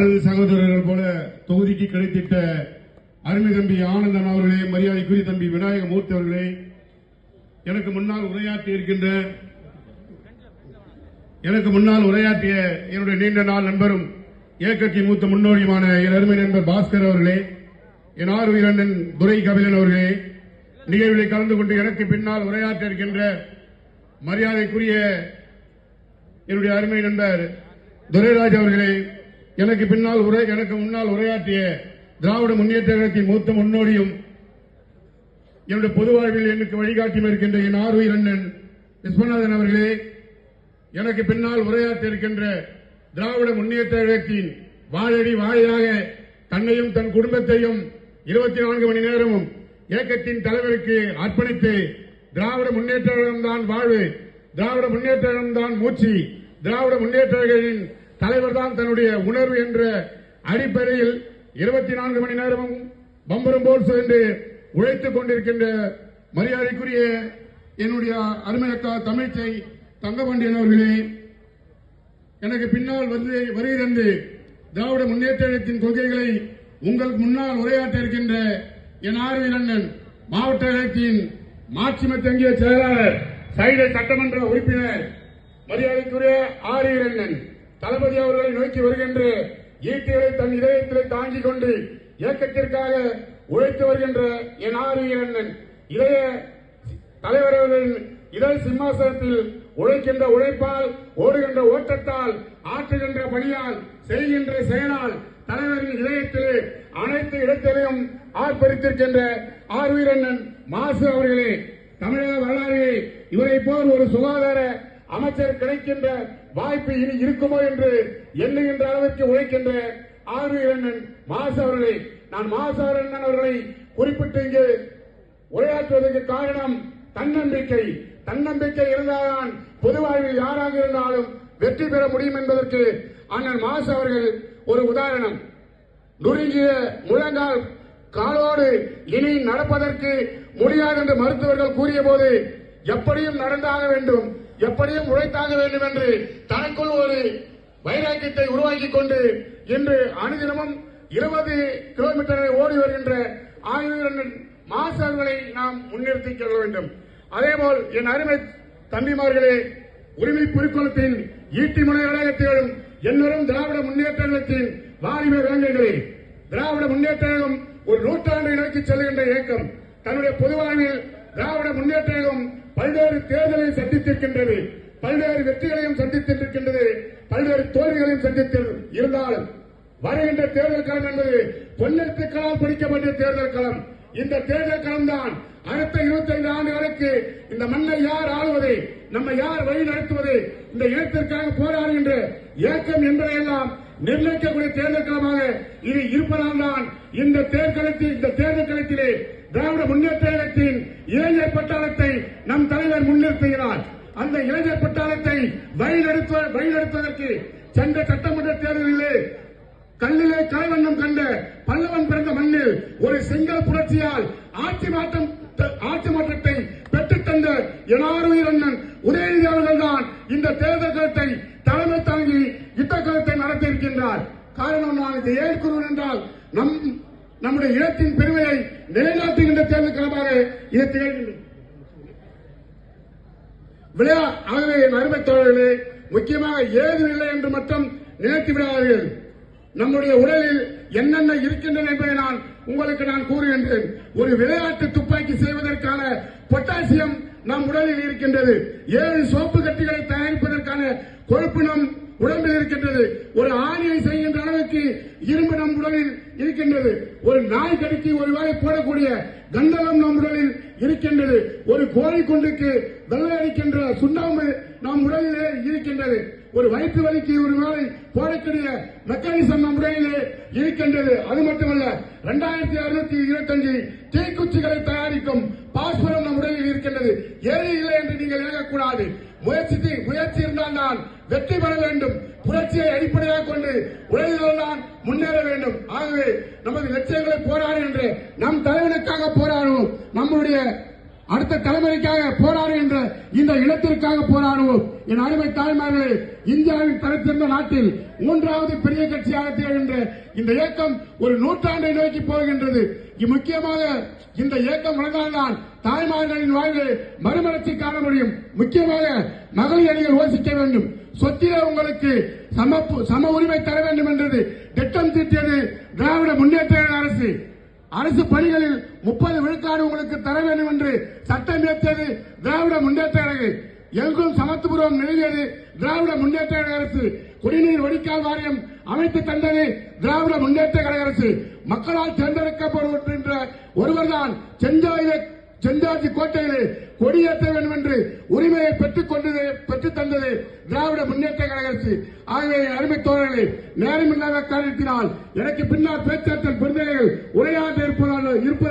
பல் சகோதரர்கள் போல தொகுதிக்கு கிடைத்திட்ட அருமை தம்பி ஆனந்தன் அவர்களே மரியாதைக்குரிய தம்பி விநாயக மூர்த்தி அவர்களே எனக்கு முன்னால் உரையாற்றி இருக்கின்ற எனக்கு முன்னால் உரையாற்றிய என்னுடைய நீண்ட நாள் நண்பரும் இயக்கத்தின் மூத்த முன்னோடியுமான என் அருமை நண்பர் பாஸ்கர் அவர்களே என் ஆறு வீரண்ணன் துரை கபிலன் அவர்களே நிகழ்வில் கலந்து கொண்டு எனக்கு பின்னால் உரையாற்ற இருக்கின்ற மரியாதைக்குரிய என்னுடைய அருமை நண்பர் துரைராஜ் அவர்களே எனக்கு பின்னால் உரை எனக்கு முன்னால் உரையாற்றிய திராவிட முன்னேற்ற கழகத்தின் மூத்த முன்னோடியும் என்னுடைய பொது வாழ்வில் எனக்கு வழிகாட்டியும் இருக்கின்ற என் ஆர் அண்ணன் விஸ்வநாதன் அவர்களே எனக்கு பின்னால் உரையாற்ற இருக்கின்ற திராவிட முன்னேற்ற கழகத்தின் வாழடி வாழையாக தன்னையும் தன் குடும்பத்தையும் இருபத்தி நான்கு மணி நேரமும் இயக்கத்தின் தலைவருக்கு அர்ப்பணித்து திராவிட முன்னேற்ற கழகம் தான் வாழ்வு திராவிட முன்னேற்ற கழகம் தான் மூச்சு திராவிட முன்னேற்ற தலைவர் தான் தன்னுடைய உணர்வு என்ற அடிப்படையில் இருபத்தி நான்கு மணி நேரமும் பம்பரம் போல் சென்று உழைத்துக் கொண்டிருக்கின்ற மரியாதைக்குரிய என்னுடைய அருமை அக்கா தமிழ்ச்சை தங்கபாண்டியன் அவர்களே எனக்கு பின்னால் வந்து வருகை திராவிட முன்னேற்றத்தின் கொள்கைகளை உங்களுக்கு முன்னால் உரையாற்ற இருக்கின்ற என் ஆர்வி அண்ணன் மாவட்ட கழகத்தின் மாட்சிம தங்கிய செயலாளர் சைட சட்டமன்ற உறுப்பினர் மரியாதைக்குரிய ஆரியரண்ணன் தளபதி அவர்களை நோக்கி வருகின்ற ஈட்டிகளை தன் இதயத்திலே தாங்கிக் கொண்டு இயக்கத்திற்காக உழைத்து வருகின்ற என் ஆறு அண்ணன் இளைய தலைவர் அவர்களின் இதழ் சிம்மாசனத்தில் உழைக்கின்ற உழைப்பால் ஓடுகின்ற ஓட்டத்தால் ஆற்றுகின்ற பணியால் செய்கின்ற செயலால் தலைவரின் இதயத்திலே அனைத்து இடத்திலையும் ஆர்ப்பரித்திருக்கின்ற ஆர்வீரண்ணன் மாசு அவர்களே. தமிழக வரலாறு இவரை போல் ஒரு சுகாதார அமைச்சர் கிடைக்கின்ற வாய்ப்பு இனி இருக்குமோ என்று எண்ணுகின்ற அளவிற்கு உழைக்கின்ற ஆர்வீரண்ணன் மாசு அவர்களை நான் மாசு அண்ணன் அவர்களை குறிப்பிட்டு இங்கு உரையாற்றுவதற்கு காரணம் தன்னம்பிக்கை. தன்னம்பிக்கை இருந்தால்தான் பொதுவாழ்வில் யாராக இருந்தாலும் வெற்றி பெற முடியும் என்பதற்கு அண்ணன் மாசு அவர்கள் ஒரு உதாரணம். நுறுங்கிய முழங்கால் காலோடு இனி நடப்பதற்கு முடியாது என்று மருத்துவர்கள் கூறிய போது எப்படியும் நடந்தாக வேண்டும். எப்படியும் உழைத்தாக வேண்டும் என்று தனக்குள் ஒரு வைராக்கியத்தை உருவாக்கிக் கொண்டு இன்று அனுதினமும் இருபது கிலோமீட்டரை ஓடி வருகின்ற ஆயுதன் மாசங்களை நாம் முன்னிறுத்திக் கொள்ள வேண்டும். அதேபோல் என் அருமை தம்பிமார்களே உரிமை குறிக்கோளத்தின் ஈட்டி முனை அடையத்திலும் என்னரும் திராவிட முன்னேற்ற கழகத்தின் வாலிப இளைஞர்களே திராவிட முன்னேற்றம் ஒரு நூற்றாண்டு நோக்கி செல்கின்ற இயக்கம் தன்னுடைய பொதுவான திராவிட முன்னேற்றம் பல்வேறு தேர்தல் சந்தித்திருக்கின்றது பல்வேறு வெற்றிகளையும் சந்தித்திருக்கின்றது. பல்வேறு தோல்விகளையும் சந்தித்து இருந்தாலும் வருகின்ற தேர்தல் களம் என்பது பொன்னெழுத்துக்களால் பிடிக்கப்பட்ட தேர்தல் களம். இந்த தேர்தல் களம் தான் அடுத்த இருபத்தி ஐந்து ஆண்டுகளுக்கு இந்த மண்ணை யார் ஆளுவது நம்ம யார் வழி நடத்துவது இந்த இனத்திற்காக போராடுகின்ற இயக்கம் என்பதையெல்லாம் நிர்ணயிக்கக்கூடிய தேர்தல் களமாக இது இருப்பதால் தான் இந்த தேர்தலத்தில் இந்த தேர்தல் களத்திலே திராவிட முன்னேற்ற இயக்கத்தின் இளைஞர் பட்டாளத்தை நம் தலைவர் முன்னிறுத்துகிறார். அந்த இளைஞர் பட்டாளத்தை வழிநடத்துவதற்கு சென்ற சட்டமன்ற தேர்தலிலே கல்லிலே கலைவண்ணம் கண்ட பல்லவன் பிறந்த மண்ணில் ஒரு செங்கல் புரட்சியால் ஆட்சி மாற்றம் ஆட்சி மாற்றத்தை பெற்றுத் தந்த எனாருயிர் அண்ணன் உதயநிதி அவர்கள் தான் இந்த தேர்தல் களத்தை தலைமை தாங்கி யுத்தகலத்தை நடத்தியிருக்கின்றார். காரணம் நான் இதை ஏற்கிறோம் என்றால் நம் நம்முடைய இனத்தின் பெருமையை நிலைநாட்டுகின்ற தேர்தல் களமாக இதை திகழ்கின்றது. விளையா ஆகவே என் அருமை தோழர்களே முக்கியமாக ஏதும் இல்லை என்று மட்டும் நினைத்து விடாதீர்கள். நம்முடைய உடலில் என்னென்ன இருக்கின்றன என்பதை நான் உங்களுக்கு நான் கூறுகின்றேன். ஒரு விளையாட்டு துப்பாக்கி செய்வதற்கான பொட்டாசியம் நம் உடலில் இருக்கின்றது. ஏழு சோப்பு கட்டிகளை தயாரிப்பதற்கான கொழுப்பு நம் உடம்பில் இருக்கின்றது. ஒரு ஆணியை செய்கின்ற அளவுக்கு இரும்பு நம் உடலில் இருக்கின்றது. ஒரு நாய் கடிக்கு ஒரு வேலை போடக்கூடிய கந்தகம் நம் உடலில் இருக்கின்றது. ஒரு கோழி குண்டுக்கு வெள்ளை அடிக்கின்ற சுண்ணாம்பு நம் உடலிலே இருக்கின்றது. ஒரு வயிற்று வலிக்கு ஒரு வேலை போடக்கூடிய மெக்கானிசம் நம் உடலிலே இருக்கின்றது. அது மட்டுமல்ல இரண்டாயிரத்தி அறுநூத்தி இருபத்தஞ்சு தீக்குச்சிகளை தயாரிக்கும் பாஸ்பரம் நம் உடலில் இருக்கின்றது. ஏழை இல்லை என்று நீங்கள் ஏகக்கூடாது முயற்சி முயற்சி இருந்தால் தான் வெற்றி பெற வேண்டும். புரட்சியை அடிப்படையாக கொண்டு உலகில் தான் முன்னேற வேண்டும். ஆகவே நமது லட்சியங்களை போராடுகின்ற நம் தலைவனுக்காக போராடும் நம்முடைய அடுத்த தலைமுறைக்காக போராடுகின்ற இந்த இனத்திற்காக போராடுவோம். என் அருமை தாய்மார்களே இந்தியாவின் தரத்திருந்த நாட்டில் மூன்றாவது பெரிய கட்சியாக திகழ்கின்ற இந்த இயக்கம் ஒரு நூற்றாண்டை நோக்கி போகின்றது. முக்கியமாக இந்த இயக்கம் வளர்ந்தால்தான் தாய்மார்களின் வாழ்வு மறுமலர்ச்சி காண முடியும். முக்கியமாக மகளிர் அணிகள் யோசிக்க வேண்டும். சொத்திலே உங்களுக்கு சம சம உரிமை தர வேண்டும் என்றது திட்டம் தீட்டியது திராவிட முன்னேற்ற அரசு. அரசு பணிகளில் முப்பது விழுக்காடு உங்களுக்கு தர வேண்டும் என்று சட்டம் ஏற்றியது திராவிட முன்னேற்ற கழகம் எங்கும் சமத்துவம் நிலவியது திராவிட முன்னேற்ற கழக அரசு. குடிநீர் வடிகால் வாரியம் அமைத்து தந்தது திராவிட முன்னேற்ற கழக அரசு. மக்களால் தேர்ந்தெடுக்கப்படுகின்ற ஒருவர்தான் செஞ்சாயிலே செஞ்சாஜி கோட்டையிலே கொடியேற்ற வேண்டும் என்று உரிமையை பெற்றுக் கொண்டது பெற்றுத் தந்தது திராவிட முன்னேற்ற கழக அரசு. ஆகிய அருமை தோழர்களே நேரமில்லாத காரணத்தினால் எனக்கு பின்னால் பேச்சாற்றல்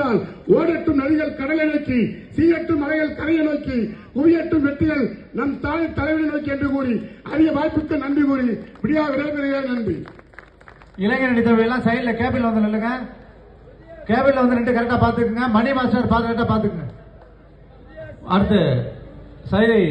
இருப்பதால் ஓடட்டும் நதிகள் கடலை நோக்கி சீரட்டும் மலைகள் கரையை நோக்கி குவியட்டும் வெற்றிகள் நம் தாய் தலைவரை நோக்கி என்று கூறி அரிய வாய்ப்புக்கு நன்றி கூறி விடியா விடைபெறுகிறேன் நன்றி இளைஞர் நடித்தவையெல்லாம் சைடில் கேபிள் வந்து நில்லுங்க. கேபிள் வந்து நின்று கரெக்டாக பார்த்துக்குங்க. மணி மாஸ்டர் பார்த்து கரெக்டாக பார்த்துக்குங்க. அடுத்து சரி